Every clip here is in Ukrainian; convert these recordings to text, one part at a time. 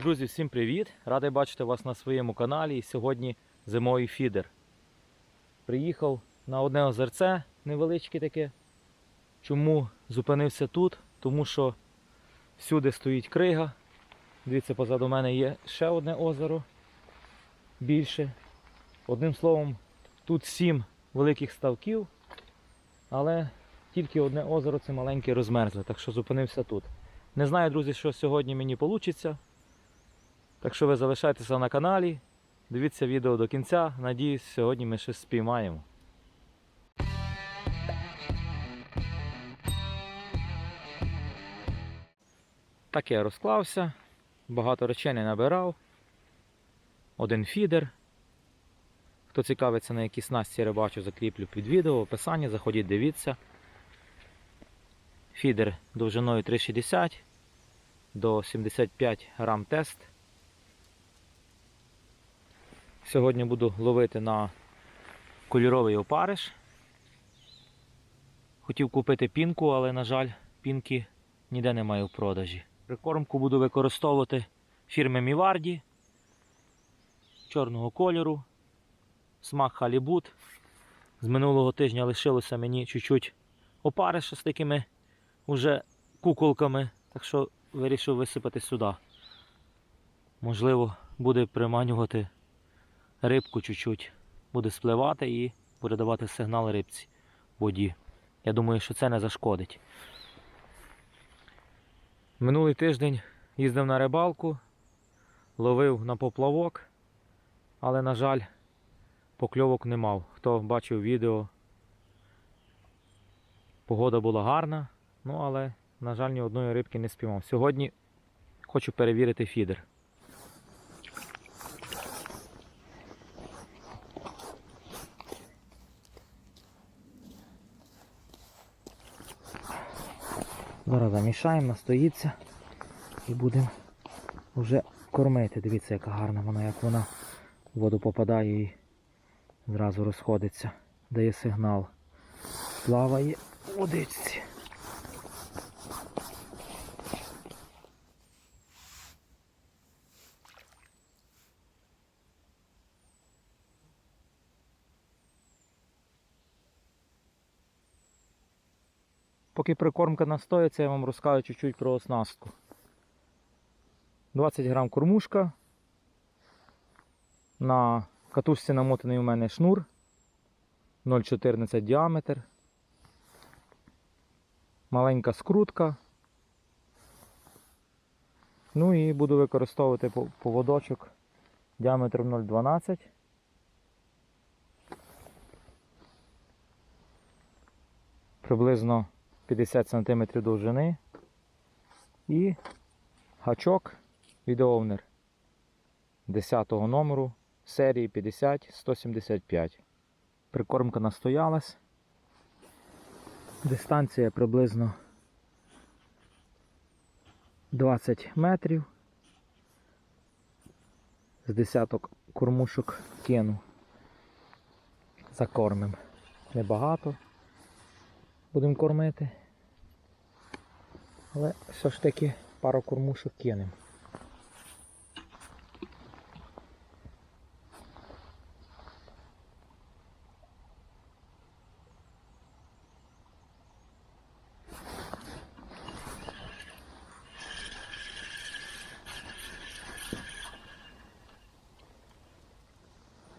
Друзі, всім привіт! Радий бачити вас на своєму каналі. І сьогодні зимовий фідер. Приїхав на одне озерце невеличке таке. Чому зупинився тут? Тому що всюди стоїть крига. Дивіться, позаду мене є ще одне озеро більше. Одним словом, тут сім великих ставків, але тільки одне озеро це маленьке розмерзле, так що зупинився тут. Не знаю, друзі, що сьогодні мені вийде. Так що ви залишайтеся на каналі, дивіться відео до кінця. Надіюсь, сьогодні ми щось спіймаємо. Так я розклався, багато речей не набирав. Один фідер. Хто цікавиться, на які снасті рибачу, закріплю під відео, в описанні, заходіть, дивіться. Фідер довжиною 3,60 до 75 грам тест. Сьогодні буду ловити на кольоровий опариш. Хотів купити пінку, але, на жаль, пінки ніде немає в продажі. Прикормку буду використовувати фірми Міварді чорного кольору, смак халібут. З минулого тижня лишилося мені чуть-чуть опариша з такими уже куколками, так що вирішив висипати сюди. Можливо, буде приманювати рибку чуть-чуть. Буде спливати і буде давати сигнал рибці в воді. Я думаю, що це не зашкодить. Минулий тиждень їздив на рибалку, ловив на поплавок, але, на жаль, покльовок не мав. Хто бачив відео, погода була гарна, ну але, на жаль, ні одної рибки не спіймав. Сьогодні хочу перевірити фідер. Зараз замішаємо, настоїться і будемо вже кормити. Дивіться, яка гарна вона, як вона в воду попадає і зразу розходиться, дає сигнал. Плаває водичці. Поки прикормка настоїться, я вам розкажу чуть-чуть про оснастку. 20 грам кормушка. На катушці намотаний у мене шнур 0,14 діаметр. Маленька скрутка. Ну і буду використовувати поводочок діаметром 0,12. Приблизно 50 см довжини і гачок від Овнер 10 номеру серії 50-175. Прикормка настоялась. Дистанція приблизно 20 метрів. З десяток кормушок кину. Закормим. Небагато будемо кормити. Але все ж таки пару кормушок кинемо.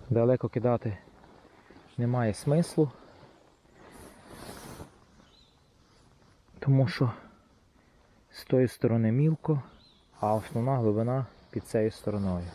Далеко кидати немає смислу. Тому що тої сторони мілко, а основна глибина під цією стороною.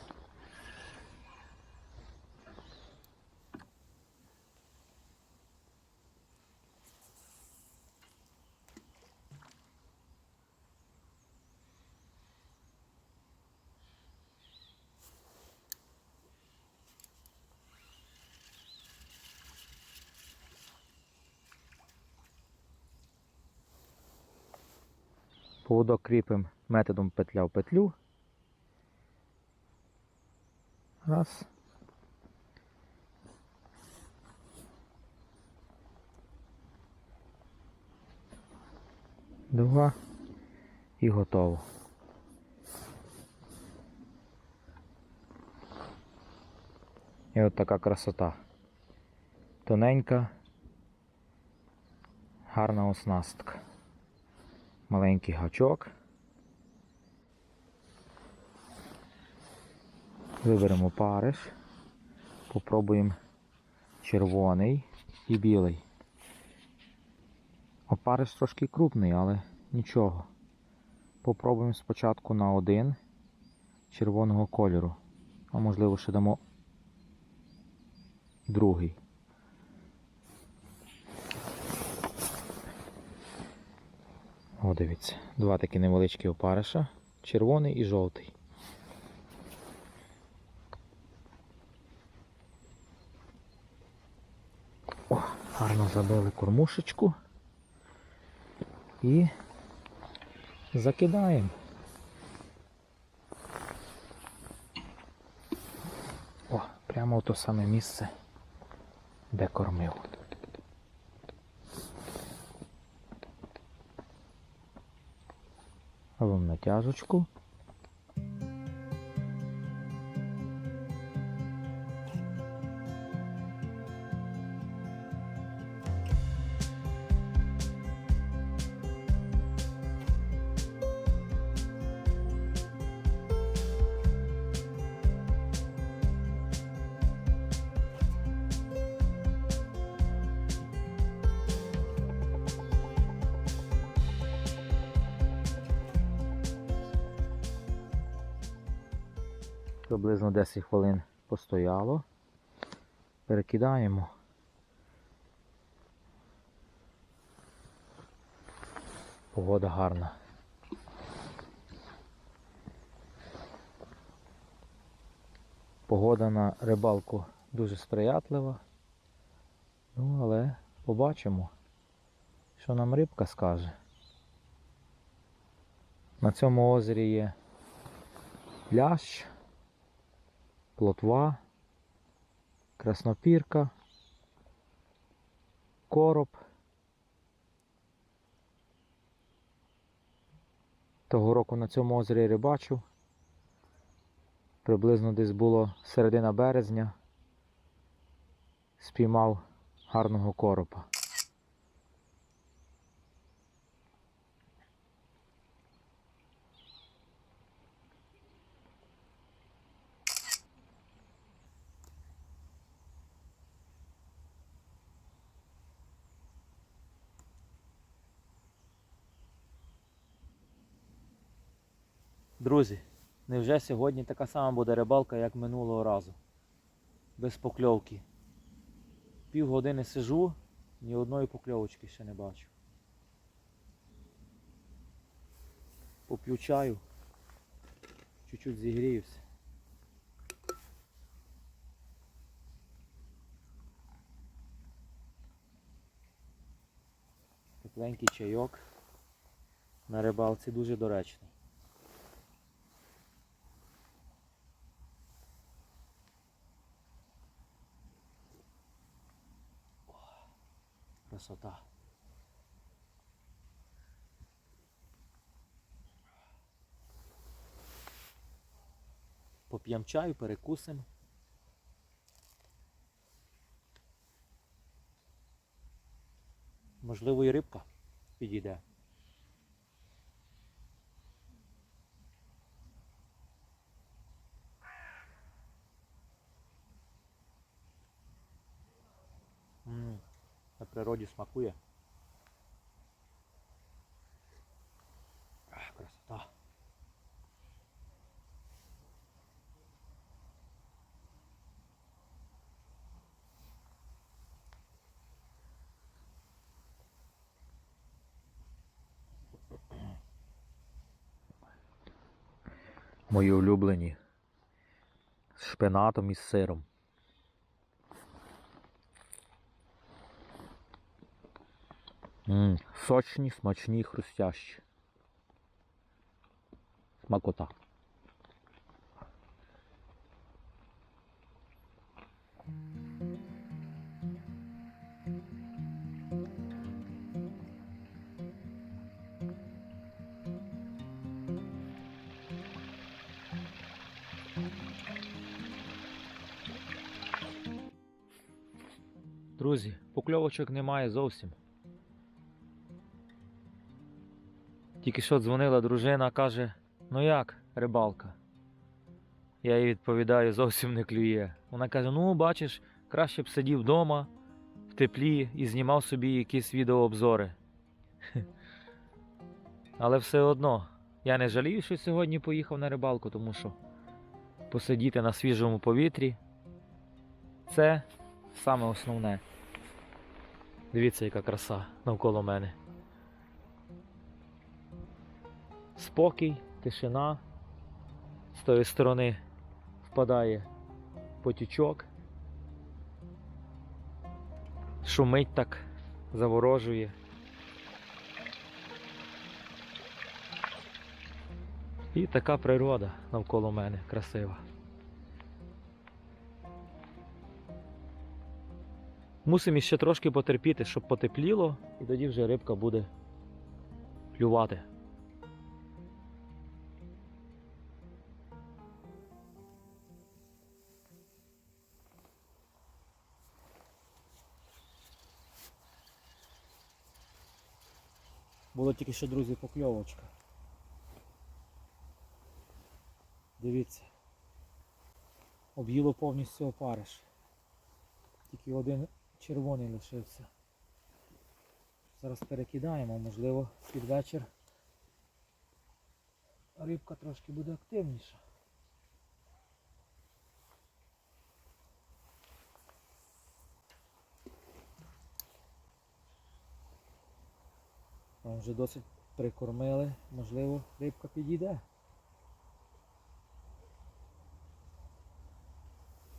Поводок кріпимо методом петля в петлю. Раз. Два і готово. І от така красота. Тоненька, гарна оснастка. Маленький гачок. Виберемо париш. Попробуємо червоний і білий. Опариш трошки крупний, але нічого. Попробуємо спочатку на один червоного кольору. А можливо ще дамо другий. О, дивіться, два такі невеличкі опариша. Червоний і жовтий. О, гарно забили кормушечку. І закидаємо. О, прямо в то саме місце, де кормив. Робимо натяжечку. Приблизно 10 хвилин постояло. Перекидаємо. Погода гарна. Погода на рибалку дуже сприятлива. Ну, але побачимо, що нам рибка скаже. На цьому озері є лящ плотва, краснопірка, короб. Того року на цьому озері рибачив. Приблизно десь було середина березня. Спіймав гарного коропа. Друзі, невже сьогодні така сама буде рибалка, як минулого разу? Без покльовки. Пів години сижу, ні одної покльовочки ще не бачу. Поп'ю чаю, чуть-чуть зігріюся. Тепленький чайок на рибалці дуже доречний. Красота. Поп'ємо чаю, перекусимо. Можливо, і рибка підійде. М, На природі смакує. Ах, красота. Мої улюблені з шпинатом і з сиром. М, Сочні, смачні, хрустящі. Смакота. Друзі, покльовочок немає зовсім. Тільки що дзвонила дружина, каже: ну як, рибалка? Я їй відповідаю, зовсім не клює. Вона каже: ну, бачиш, краще б сидів вдома, в теплі і знімав собі якісь відеообзори. Але все одно, я не жалію, що сьогодні поїхав на рибалку, тому що посидіти на свіжому повітрі це саме основне. Дивіться, яка краса навколо мене. Спокій, тишина. З тої сторони впадає потічок. Шумить так, заворожує. І така природа навколо мене красива. Мусимо ще трошки потерпіти, щоб потепліло, і тоді вже рибка буде клювати. Було тільки що, друзі, покльовочка. Дивіться. Об'їло повністю опариш. Тільки один червоний лишився. Зараз перекидаємо, можливо, під вечір рибка трошки буде активніша. Там вже досить прикормили, можливо, рибка підійде.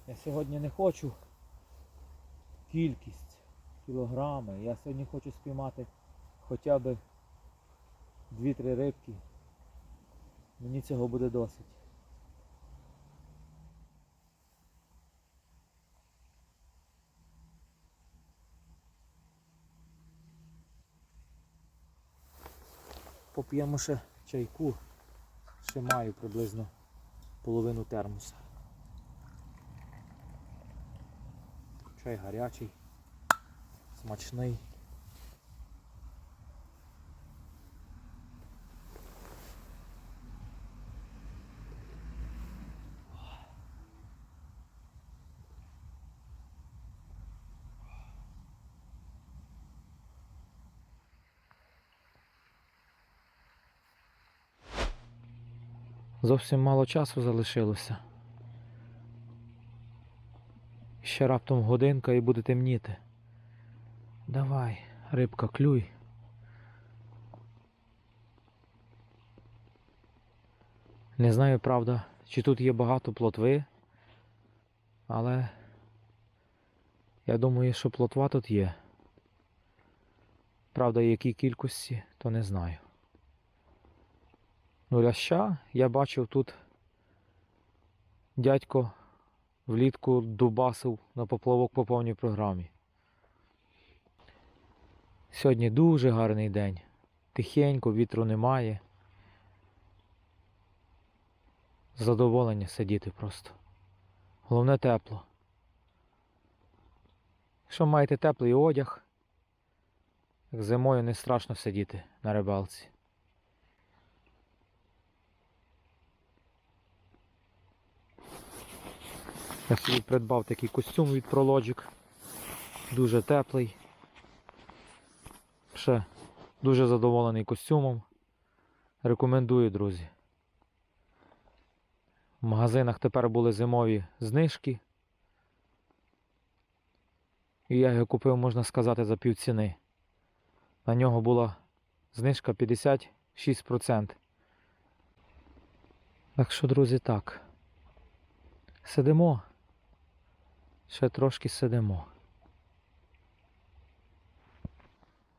Я сьогодні не хочу кількість кілограми. Я сьогодні хочу спіймати хоча б 2-3 рибки. Мені цього буде досить. Поп'ємо ще чайку. Ще маю приблизно половину термоса. Чай гарячий, смачний. Зовсім мало часу залишилося. Ще раптом годинка і буде темніти. Давай, рибка, клюй. Не знаю, правда, чи тут є багато плотви, але я думаю, що плотва тут є. Правда, які кількості, то не знаю. Ну, ляща я бачив тут дядько влітку дубасив на поплавок по повній програмі. Сьогодні дуже гарний день. Тихенько, вітру немає. Задоволення сидіти просто. Головне тепло. Якщо маєте теплий одяг, зимою не страшно сидіти на рибалці. Я собі придбав такий костюм від Prologic. Дуже теплий. Ще дуже задоволений костюмом. Рекомендую, друзі. В магазинах тепер були зимові знижки. І я його купив, можна сказати, за півціни. На нього була знижка 56%. Так що, друзі, так. Сидимо. Ще трошки сидимо.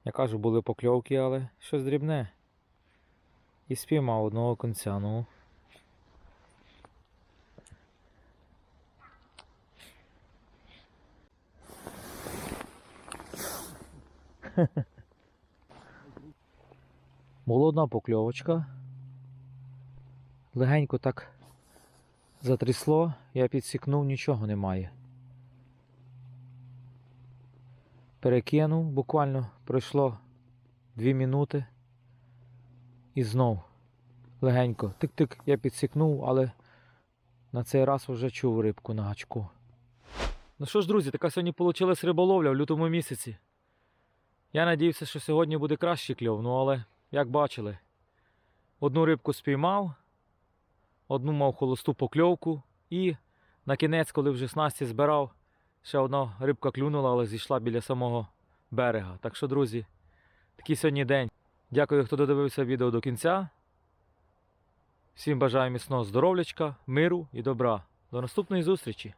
Я кажу, були покльовки, але щось дрібне. І спіймав одного конця, ну. Була одна покльовочка. Легенько так затрясло, я підсікнув, нічого немає. Перекинув, буквально пройшло 2 минути. І знов легенько. Тик-тик, я підсікнув, але на цей раз вже чув рибку на гачку. Ну що ж, друзі, така сьогодні вийшла риболовля в лютому місяці. Я надіявся, що сьогодні буде кращий кльов, ну але, як бачили, одну рибку спіймав, одну мав холосту покльовку, і на кінець, коли вже снасті збирав, ще одна рибка клюнула, але зійшла біля самого берега. Так що, друзі, такий сьогодні день. Дякую, хто додивився відео до кінця. Всім бажаю міцного здоров'ячка, миру і добра. До наступної зустрічі!